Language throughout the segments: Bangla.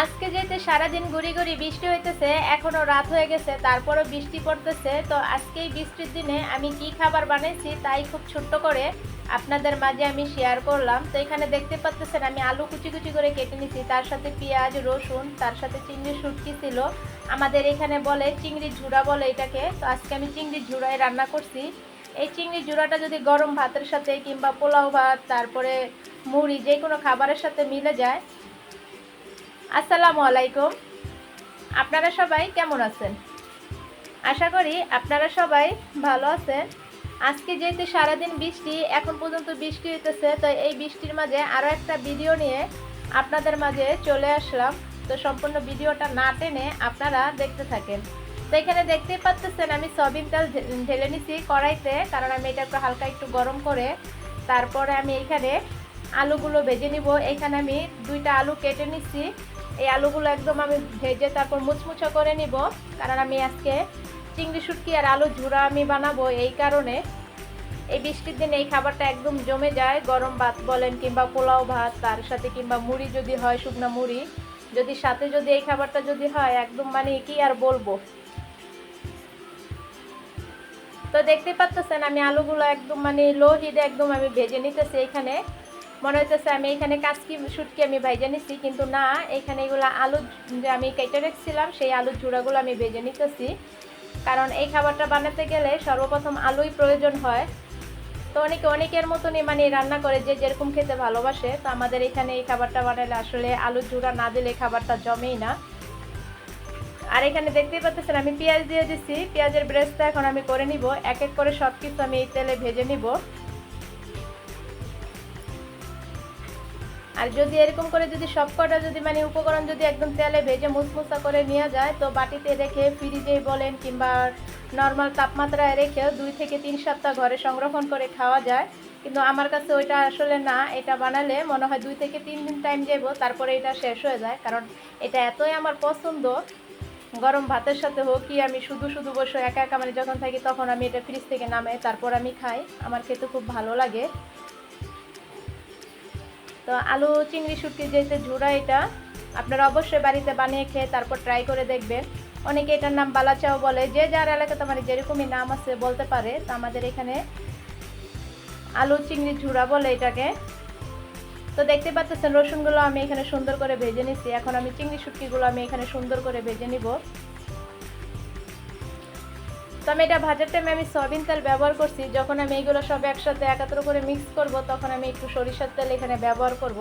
আজকে যেতে সারাদিন ঘুরি ঘুরি বৃষ্টি হইতেছে, এখনও রাত হয়ে গেছে, তারপরও বৃষ্টি পড়তেছে, তো আজকে এই বৃষ্টির দিনে আমি কি খাবার বানাইছি তাই খুব ছোট্ট করে আপনাদের মাঝে আমি শেয়ার করলাম। তো এখানে দেখতে পাচ্ছেন আমি আলু কুচি কুচি করে কেটে নিছি, তার সাথে পেঁয়াজ, রসুন, তার সাথে চিংড়ি শুটকি ছিল। আমাদের এখানে বলে চিংড়ি ঝুড়া বলে এটাকে, তো আজকে আমি চিংড়ি ঝুড়ায় রান্না করছি। এই চিংড়ি ঝুড়াটা যদি গরম ভাতের সাথে কিংবা পোলাও ভাত, তারপরে মুড়ি যে কোনো খাবারের সাথে মিলে যায় আসসালামু আলাইকুম। আপনারা সবাই কেমন আছেন? আশা করি আপনারা সবাই ভালো আছেন। আজকে যেহেতু সারাদিন বৃষ্টি, এখন পর্যন্ত বৃষ্টি হইতেছে, তো এই বৃষ্টির মাঝে আরও একটা ভিডিও নিয়ে আপনাদের মাঝে চলে আসলাম। তো সম্পূর্ণ ভিডিওটা না টেনে আপনারা দেখতে থাকেন। তো এখানে দেখতেই পাচ্ছেন আমি সয়াবিন তেল ঢেলে নিছি কড়াইতে, কারণ আমি এটা একটু হালকা একটু গরম করে, তারপরে আমি এখানে আলুগুলো ভেজে নিব। এখানে আমি দুইটা আলু কেটে নিচ্ছি এই আলুগুলো একদম আমি ভেজে তারপর মুচমুচো করে নিব। কারণ আমি আজকে চিংড়ি, শুটকি আর আলু ঝুড়া আমি বানাবো এই কারণে। এই বৃষ্টির দিনে এই খাবারটা একদম জমে যায়। গরম ভাত বলেন কিংবা পোলাও ভাত, তার সাথে কিংবা মুড়ি যদি হয়, শুকনো মুড়ি, যদি সাথে যদি এই খাবারটা যদি হয়, একদম মানে কি আর বলব? তো দেখতে পাচ্ছেন আমি আলুগুলো একদম মানে লো হিটে একদম আমি ভেজে নিতেছি এখানে। মনে হইতেছে আমি এখানে কাচকি শুটকি আমি ভেজে নিচ্ছি কিন্তু না, এখানে এগুলো আলু যে আমি কেটে রেখেছিলাম, সেই আলুর চূড়াগুলো আমি ভেজে নিতেছি। কারণ এই খাবারটা বানাতে গেলে সর্বপ্রথম আলুই প্রয়োজন হয়। তো অনেকে অনেকের মতনই মানে রান্না করে, যে যেরকম খেতে ভালোবাসে, তো আমাদের এখানে এই খাবারটা বানালে আসলে আলুর জুড়া না দিলে খাবারটা জমেই না। আর এখানে দেখতেই পাচ্ছেন আমি পেঁয়াজ দিয়ে দিচ্ছি পেঁয়াজের ব্রেসটা এখন আমি করে নিব। এক এক করে সব কিছু আমি এই তেলে ভেজে নিব। আর যদি এরকম করে যদি সব কটা যদি মানে উপকরণ যদি একদম তেলে ভেজে মুসমুসা করে নেওয়া যায়, তো বাটিতে রেখে ফ্রিজে বলেন কিংবা নর্মাল তাপমাত্রায় রেখেও দুই থেকে তিন সপ্তাহ ঘরে সংরক্ষণ করে খাওয়া যায়। কিন্তু আমার কাছে ওইটা আসলে না, এটা বানালে মনে হয় দুই থেকে তিন দিন টাইম যাব তারপরে এটা শেষ হয়ে যায়। কারণ এটা এতই আমার পছন্দ, গরম ভাতের সাথে হোক কি আমি শুধু শুধু বসে একা একা মানে যখন থাকি তখন আমি এটা ফ্রিজ থেকে নামাই, তারপর আমি খাই। আমার খেতে খুব ভালো লাগে। তো আলু, চিংড়ি, শুটকি যেতে ঝুড়া এটা আপনারা অবশ্যই বাড়িতে বানিয়ে খেয়ে তারপর ট্রাই করে দেখবেন। অনেকে এটার নাম বালাচাও বলে। যে যার এলাকাতে মানে যেরকমই নাম আছে বলতে পারে, তো আমাদের এখানে আলু, চিংড়ি, ঝুড়া বলে এটাকে। তো দেখতে পাচ্ছেন রসুনগুলো আমি এখানে সুন্দর করে ভেজে নিচ্ছি। এখন আমি চিংড়ি, শুটকিগুলো আমি এখানে সুন্দর করে ভেজে নিব। তো আমি এটা ভাজার টাইমে আমি সয়াবিন তেল ব্যবহার করছি। যখন আমি এইগুলো সব একসাথে একাত্র করে মিক্স করব, তখন আমি একটু সরিষার তেল এখানে ব্যবহার করব।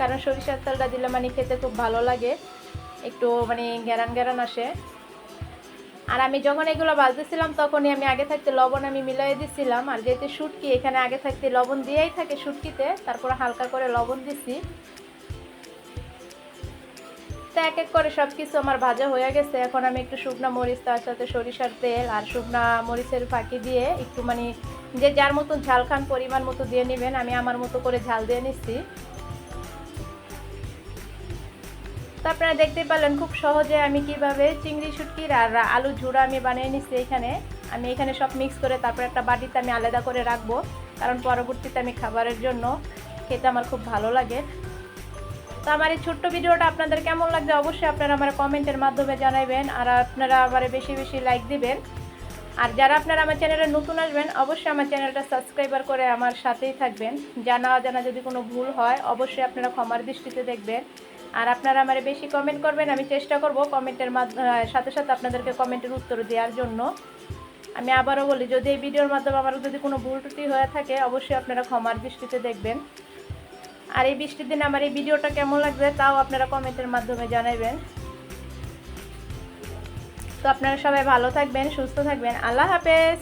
কারণ সরিষার তেলটা দিলে মানে খেতে খুব ভালো লাগে। একটু মানে গ্যারান গ্যারান আসে। আর আমি যখন এগুলো বাজতেছিলাম তখনই আমি আগে থাকতে লবণ আমি মিলাই দিচ্ছিলাম আর যেহেতু শুটকি, এখানে আগে থাকতে লবণ দিয়েই থাকে শুটকিতে, তারপরে হালকা করে লবণ দিচ্ছি তো এক এক করে সব কিছু আমার ভাজা হয়ে গেছে। এখন আমি একটু শুকনো মরিচ, তার সাথে সরিষার তেল আর শুকনা মরিচের ফাঁকি দিয়ে একটু মানে যে যার মতন ঝাল খান পরিমাণ মতো দিয়ে নেবেন, আমি আমার মতো করে ঝাল দিয়ে নিচ্ছি। তো আপনারা দেখতে পেলেন খুব সহজে আমি কীভাবে চিংড়ি, শুটকির আর আলু ঝুড়া আমি বানিয়ে নিচ্ছি এখানে। আমি এখানে সব মিক্স করে তারপর একটা বাটিতে আমি আলাদা করে রাখব, কারণ পরবর্তীতে আমি খাবারের জন্য খেতে আমার খুব ভালো লাগে। তো আমার এই ছোট্ট ভিডিওটা আপনাদের কেমন লাগছে অবশ্যই আপনারা আমার কমেন্টের মাধ্যমে জানাবেন আর আপনারা আমার বেশি বেশি লাইক দিবেন। আর যারা আপনারা আমার চ্যানেলে নতুন আসবেন, অবশ্যই আমার চ্যানেলটা সাবস্ক্রাইবার করে আমার সাথেই থাকবেন। জানা অজানা যদি কোনো ভুল হয়, অবশ্যই আপনারা ক্ষমার দৃষ্টিতে দেখবেন। আর আপনারা আমার বেশি কমেন্ট করবেন, আমি চেষ্টা করব কমেন্টের মাধ্যমে সাথে সাথে আপনাদেরকে কমেন্টের উত্তর দেওয়ার জন্য। আমি আবারও বলি, যদি এই ভিডিওর মাধ্যমে আমার যদি কোনো ভুল ত্রুটি হয়ে থাকে, অবশ্যই আপনারা ক্ষমার দৃষ্টিতে দেখবেন। আর এই বৃষ্টির দিনে আমার এই ভিডিওটা কেমন লাগবে তাও আপনারা কমেন্টের মাধ্যমে জানাবেন। তো আপনারা সবাই ভালো থাকবেন, সুস্থ থাকবেন। আল্লাহ হাফেজ!